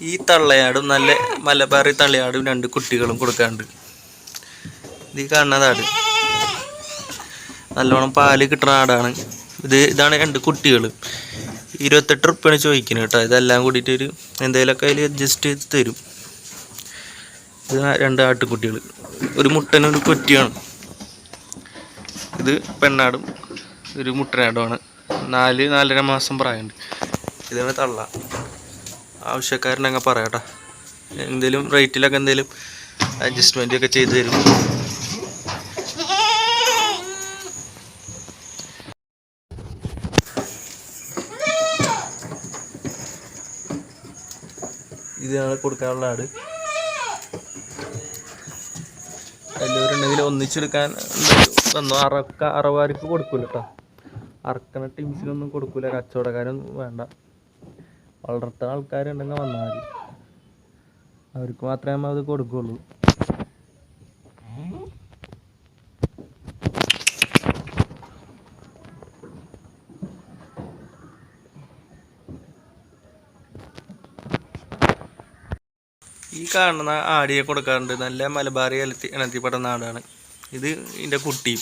ഈ തള്ളയാടും നല്ല മലബാറി തള്ളയാടും രണ്ട് കുട്ടികളും കൊടുക്കാണ്ട്. ഇത് കാണുന്നതാട് നല്ലോണം പാൽ കിട്ടുന്ന ആടാണ്. ഇത് ഇതാണ് രണ്ട് കുട്ടികൾ ഇരുപത്തെട്ട് റുപ്യാണ് ചോദിക്കുന്നത് കേട്ടോ. ഇതെല്ലാം കൂടിയിട്ട് ഒരു എന്തെങ്കിലുമൊക്കെ അതിൽ അഡ്ജസ്റ്റ് ചെയ്ത് തരും. ഇത് രണ്ട് ആട്ടുകുട്ടികൾ ഒരു മുട്ടനും ഒരു കൊറ്റിയാണ്. ഇത് പെണ്ണാടും ഒരു മുട്ടനാടുമാണ്. നാല് നാലര മാസം പ്രായമുണ്ട്. ഇതാണ് തള്ള. ആവശ്യക്കാരനങ്ങ് പറയാട്ടോ. എന്തേലും റേറ്റിലൊക്കെ എന്തേലും അഡ്ജസ്റ്റ്മെന്റ് ഒക്കെ ചെയ്തു തരും. ഇതാണ് കൊടുക്കാനുള്ള ആട്. എല്ലാവരുണ്ടെങ്കിൽ ഒന്നിച്ചെടുക്കാൻ വന്നു? അറക്ക അറവാർക്ക് കൊടുക്കൂല കേട്ടോ അറക്കണ ടീംസിനൊന്നും കൊടുക്കൂല. കച്ചവടക്കാരൊന്നും വേണ്ട. വളർത്തുന്ന ആൾക്കാരുണ്ടെങ്കിൽ വന്നാൽ മതി. അവർക്ക് മാത്രമേ നമ്മൾ അത് കൊടുക്കുള്ളൂ. ഈ കാണുന്ന ആടിയെ കൊടുക്കാറുണ്ട്. നല്ല മലബാറി ഇനത്തി ഇനത്തിൽപ്പെട്ട ആടാണ്. ഇത് ഇതിന്റെ കുട്ടി.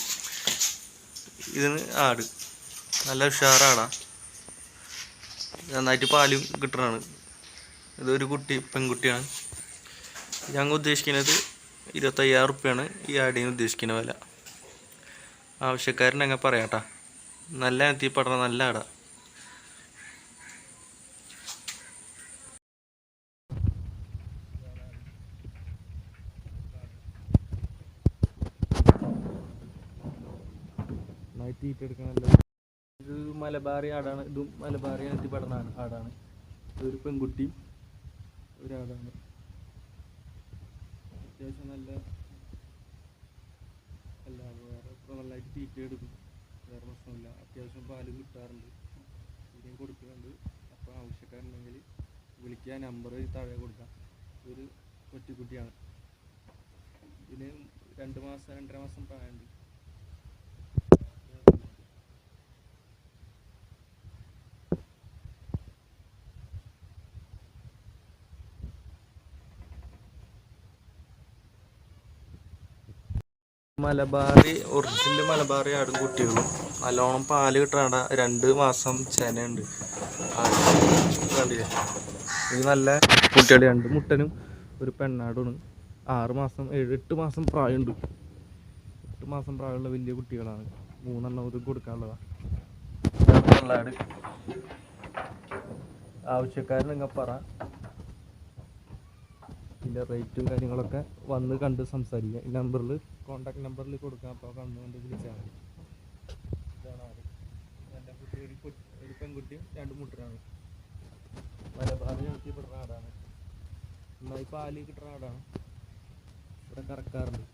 ഇത് ആട്. നല്ല ഉഷാറാടാ നന്നായിട്ട് പാലും കിട്ടണതാണ്. ഇതൊരു കുട്ടി പെൺകുട്ടിയാണ്. ഞങ്ങൾ ഉദ്ദേശിക്കുന്നത് ഇരുപത്തയ്യായിരം റുപ്യാണ് ഈ ആടിന് ഉദ്ദേശിക്കുന്ന വില. ആവശ്യക്കാരനങ്ങ പറയാട്ടാ നല്ല എത്തിപ്പെടണം നല്ല ആടാ. നന്നായി തീറ്റെടുക്കണല്ലോ. ഇത് മലബാറി ആടാണ്. ഇതും മലബാറി ഇനത്തിൽപ്പെടുന്ന ആടാണ്. ഇതൊരു പെൺകുട്ടിയും ഒരാടാണ് അത്യാവശ്യം നല്ല അല്ല വേറെ നല്ലതായിട്ട് തീറ്റ എടുക്കും. വേറെ പ്രശ്നമില്ല. അത്യാവശ്യം പാൽ കിട്ടാറുണ്ട്. ഇതിനും കൊടുക്കുന്നുണ്ട്. അപ്പോൾ ആവശ്യക്കാരുണ്ടെങ്കിൽ വിളിക്കുക നമ്പർ താഴെ കൊടുക്കാം. ഒരു ഒറ്റക്കുട്ടിയാണ് ഇതിന് രണ്ട് മാസം രണ്ടര മാസം പ്രായമുണ്ട്. മലബാറി ഒറിജിനൽ മലബാറി ആടും കുട്ടികളും. നല്ലോണം പാൽ കിട്ടാണ്ട രണ്ട് മാസം ചെനയുണ്ട്. ഇത് നല്ല കുട്ടികൾ രണ്ട് മുട്ടനും ഒരു പെണ്ണാടുമാണ്. ആറ് മാസം ഏഴ് എട്ട് മാസം പ്രായമുണ്ട്. എട്ട് മാസം പ്രായമുള്ള വലിയ കുട്ടികളാണ്. മൂന്നെണ്ണം ഇത് കൊടുക്കാനുള്ളതാണ് ആട് ആവശ്യക്കാരനെങ്കിൽ പറ. ഇതിന്റെ റേറ്റും കാര്യങ്ങളൊക്കെ വന്ന് കണ്ട് സംസാരിക്കാം. ഈ നമ്പറിൽ കോൺടാക്ട് നമ്പറിൽ കൊടുക്കാം. അപ്പോൾ കണ്ണു കണ്ട് വിളിച്ചാൽ മതി. ഇതാണ് ആട് എന്റെ കുട്ടി ഒരു ഒരു പെൺകുട്ടിയും രണ്ട് മുട്ടനാണ് മലബാറി നിർത്തിപ്പെടുന്ന ആടാണ് നന്നായി പാൽ കിട്ടുന്ന ആടാണ് ഇവിടെ കറക്കാറുണ്ട്.